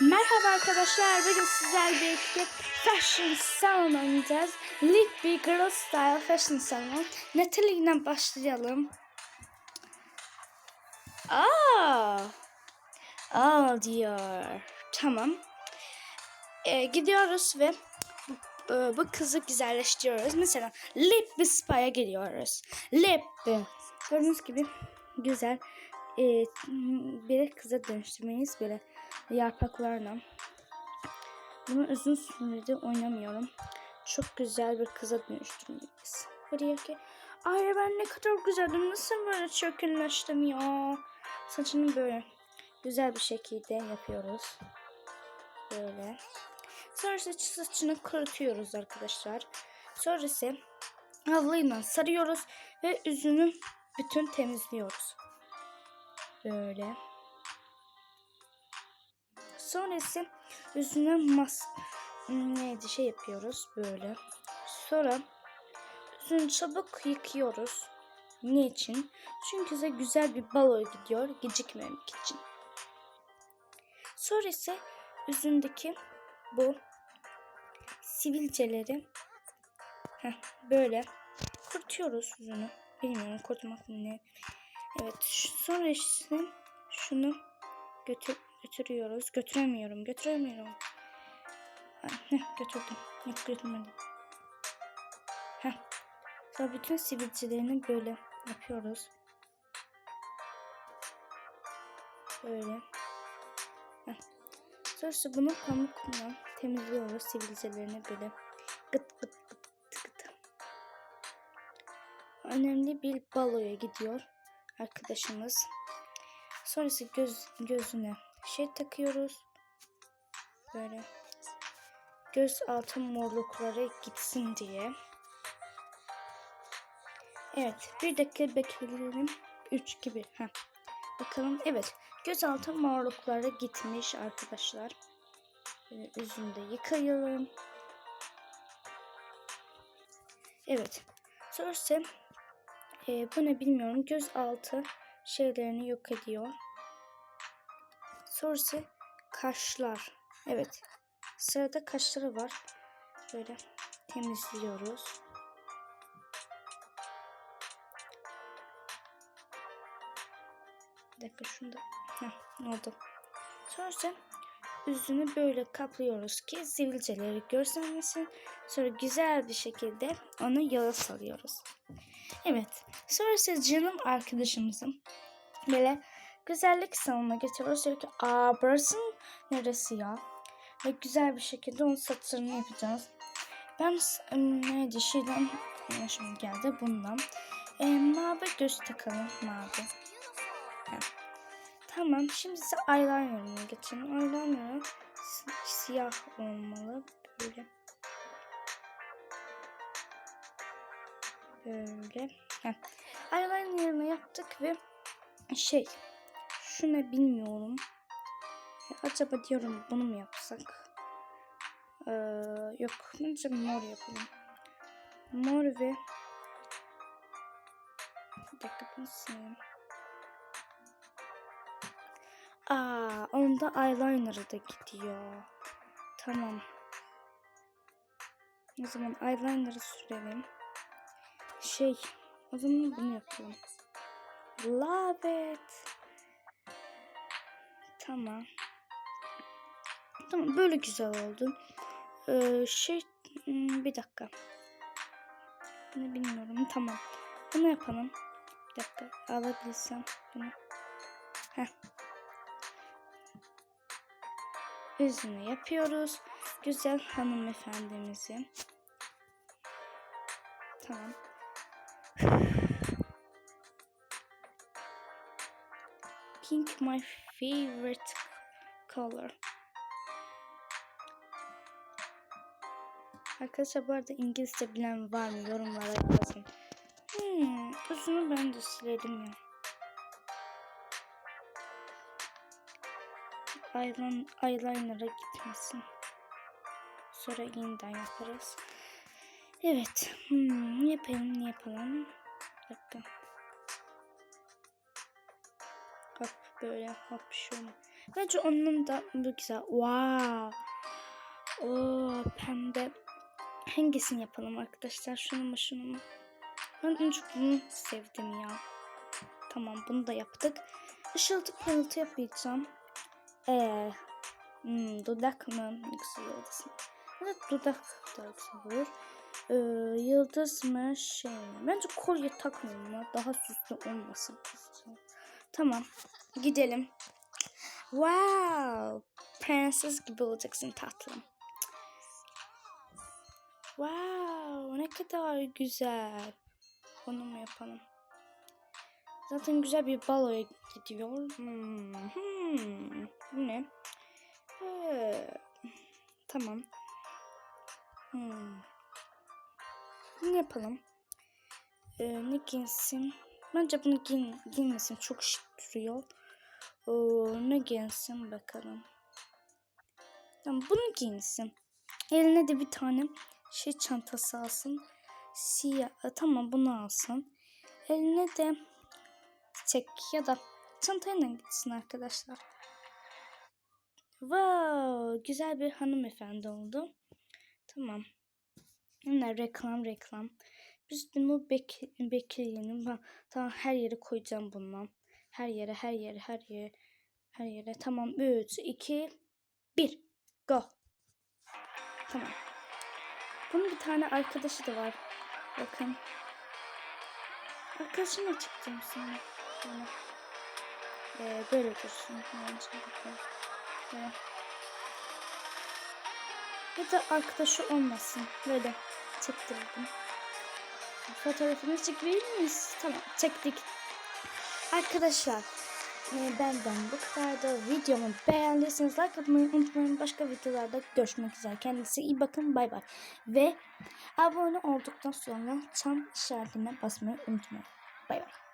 Merhaba arkadaşlar, bugün sizlerle birlikte Fashion Salon oynayacağız. Lit bir Girl Style Fashion Salon. Natalie başlayalım. Aa, aa diyor. Tamam. Ee, gidiyoruz ve bu, e, bu kızı güzelleştiriyoruz. Mesela Lip bir spa'ya gidiyoruz. Lip. Gördüğünüz gibi güzel e, bir kıza dönüştürmeyiz böyle yapraklarla. Bunu uzun süredir oynamıyorum. Çok güzel bir kıza dönüştürmeliyiz. Buraya ki ay ben ne kadar güzeldim. Nasıl böyle çirkinleştim ya. Saçını böyle güzel bir şekilde yapıyoruz. Böyle. Sonra saç saçını kurutuyoruz arkadaşlar. Sonra ise havluyla sarıyoruz ve yüzünü bütün temizliyoruz. Böyle. Sonra ise üstüne mas neydi şey yapıyoruz böyle. Sonra üstünü çabuk yıkıyoruz. Niçin? Çünkü size güzel bir balo gidiyor gecikmemek için. Sonra ise üzerindeki bu sivilceleri heh, böyle kurtuyoruz yüzünü. Bilmiyorum kurtmak ne. Evet sonra işte şunu götür götürüyoruz. Götüremiyorum. Götüremiyorum. Heh, götürdüm. Yok götürmedim. Heh. Sonra bütün sivilcelerini böyle yapıyoruz. Böyle. Heh. Sonra bunu pamukla temizliyoruz sivilcelerini böyle. Gıt gıt gıt gıt. Önemli bir baloya gidiyor arkadaşımız. Sonrası göz gözüne şey takıyoruz. Böyle göz altı morlukları gitsin diye. Evet, bir dakika bekleyelim. 3 gibi. Heh. Bakalım. Evet. Göz altı morlukları gitmiş arkadaşlar. Böyle üzümde yıkayalım. Evet. Sonrası e, bu ne bilmiyorum. Göz altı şeylerini yok ediyor. Sonrası kaşlar. Evet. Sırada kaşları var. Böyle temizliyoruz. Bir dakika şunu da. Heh, oldu. Sonrası yüzünü böyle kaplıyoruz ki sivilceleri görselmesin. Sonra güzel bir şekilde onu yağa salıyoruz. Evet. Sonrası canım arkadaşımızın böyle güzellik salonuna getiriyoruz. Diyor ki aa burası neresi ya? Ve güzel bir şekilde onun saçlarını yapacağız. Ben neydi şeyden şimdi geldi bundan. E, mavi göz takalım mavi. Ha. Tamam şimdi size eyeliner'ını geçelim. Eyeliner siyah olmalı. Böyle. Böyle. Heh. Yaptık ve şey şu ne bilmiyorum. Acaba diyorum bunu mu yapsak? Ee, yok. Bence mor yapalım. Mor ve bir dakika bunu sileyim. Aa, onda eyeliner'ı da gidiyor. Tamam. O zaman eyeliner'ı sürelim. Şey, o zaman bunu yapalım. Love it. Tamam. Tamam böyle güzel oldu. Ee, şey hmm, bir dakika. Bunu bilmiyorum. Tamam. Bunu yapalım. Bir dakika. Alabilirsem bunu. Heh. Yüzünü yapıyoruz. Güzel hanımefendimizi. Tamam. Pink my favorite color. Arkadaşlar bu arada İngilizce bilen var mı? Yorumlara yazın. Hmm, uzunu ben de silerim ya. Eyelin, eyeliner'a gitmesin. Sonra yeniden yaparız. Evet. Hmm, yapalım yapalım. Bir. Hop böyle hop şöyle. Bence onun da bu güzel. Wow. Oo, pembe. Hangisini yapalım arkadaşlar? Şunu mu şunu mu? Ben en çok bunu sevdim ya. Tamam bunu da yaptık. Işıltı parıltı yapacağım. Ee, hmm, dudak mı? Yıldız mı? Evet dudak da olur. Ee, yıldız mı şey mi? Bence kolye takmayayım ya. Daha süslü olmasın. Tamam. Gidelim. Wow. Prenses gibi olacaksın tatlım. Wow. Ne kadar güzel. Onu mu yapalım? Zaten güzel bir baloya gidiyor. Hmm. Hmm. Bu ne? Ee, tamam. Hmm. Yapalım? Ee, ne giyinsin? Bence bunu giyin, giyinmesin. Çok şık duruyor. Oo, ne giyinsin bakalım. Tamam bunu giyinsin. Eline de bir tane şey çantası alsın. Siyah. e, Tamam bunu alsın. Eline de çiçek ya da çantayla gitsin arkadaşlar. Wow, güzel bir hanımefendi oldu. Tamam. Yine reklam reklam. Biz bunu bek bekleyelim. Ben tamam her yere koyacağım bundan. Her yere, her yere, her yere, her yere. Tamam. 3, 2, 1. Go. Tamam. Bunun bir tane arkadaşı da var. Bakın. Arkadaşımla çıktım sana. Böyle. Ee, böyle dursun. Böyle. Ya da arkadaşı olmasın. Böyle çektirdim. Fotoğrafını çekebilir miyiz? Tamam çektik. Arkadaşlar e, benden bu kadardı. Videomu beğendiyseniz like atmayı unutmayın. Başka videolarda görüşmek üzere. Kendinize iyi bakın. Bay bay. Ve abone olduktan sonra çan işaretine basmayı unutmayın. Bay bay.